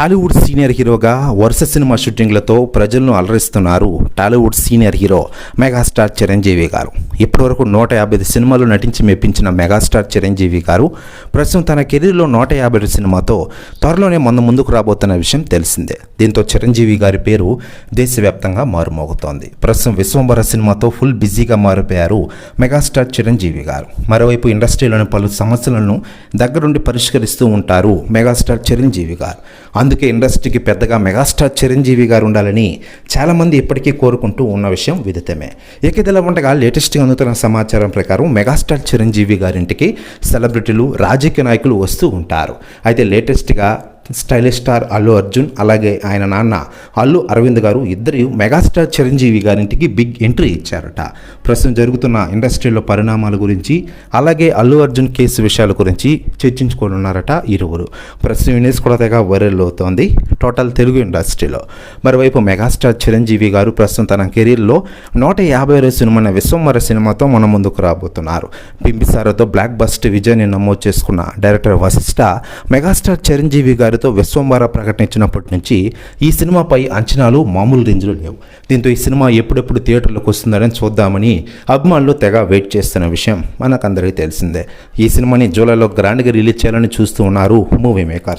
Tollywood senior హీరోగా వరుస cinema షూటింగ్లతో ప్రజలను అలరిస్తున్నారు Tollywood senior hero megastar Chiranjeevi గారు. ఇప్పటివరకు నూట యాభై ఐదు సినిమాలు నటించి మెప్పించిన మెగాస్టార్ చిరంజీవి గారు ప్రస్తుతం తన కెరీర్లో నూట యాభై ఐదు సినిమాతో త్వరలోనే మన ముందుకు రాబోతున్న విషయం తెలిసిందే. దీంతో చిరంజీవి గారి పేరు దేశవ్యాప్తంగా మారుమోగుతోంది. ప్రస్తుతం విశ్వంబర సినిమాతో ఫుల్ బిజీగా మారిపోయారు మెగాస్టార్ చిరంజీవి గారు. మరోవైపు ఇండస్ట్రీలోని పలు సమస్యలను దగ్గరుండి పరిష్కరిస్తూ ఉంటారు మెగాస్టార్ చిరంజీవి గారు. అందుకే ఇండస్ట్రీకి పెద్దగా మెగాస్టార్ చిరంజీవి గారు ఉండాలని చాలామంది ఇప్పటికీ కోరుకుంటూ ఉన్న విషయం విదితమే. ఇక ఇదిలా ఉండగా లేటెస్ట్గా అందుతున్న సమాచారం ప్రకారం మెగాస్టార్ చిరంజీవి గారింటికి సెలబ్రిటీలు రాజకీయ నాయకులు వస్తూ ఉంటారు. అయితే లేటెస్ట్గా స్టైలిష్ స్టార్ అల్లు అర్జున్ అలాగే ఆయన నాన్న అల్లు అరవింద్ గారు ఇద్దరు మెగాస్టార్ చిరంజీవి గారింటికి బిగ్ ఎంట్రీ ఇచ్చారట. ప్రస్తుతం జరుగుతున్న ఇండస్ట్రీలో పరిణామాల గురించి అలాగే అల్లు అర్జున్ కేసు విషయాల గురించి చర్చించుకోనున్నారట ఇరువురు. ప్రస్తుతం ఈ కూడా తెగ వైరల్ అవుతోంది టోటల్ తెలుగు ఇండస్ట్రీలో. మరోవైపు మెగాస్టార్ చిరంజీవి గారు ప్రస్తుతం తన కెరీర్లో నూట యాభై రోజు సినిమా విశ్వంవర సినిమాతో మన ముందుకు రాబోతున్నారు. బింబిసారతో బ్లాక్ బస్ట్ విజయాన్ని నమోదు చేసుకున్న డైరెక్టర్ వశిష్ఠ మెగాస్టార్ చిరంజీవి గారు పేరుతో విశ్వంవర ప్రకటించినప్పటి నుంచి ఈ సినిమాపై అంచనాలు మామూలు రేంజ్లో లేవు. దీంతో ఈ సినిమా ఎప్పుడెప్పుడు థియేటర్లకు వస్తుందని చూద్దామని అభిమానులు తెగ వెయిట్ చేస్తున్న విషయం మనకందరికీ తెలిసిందే. ఈ సినిమాని జూలైలో గ్రాండ్గా రిలీజ్ చేయాలని చూస్తూ ఉన్నారు మూవీ మేకర్స్.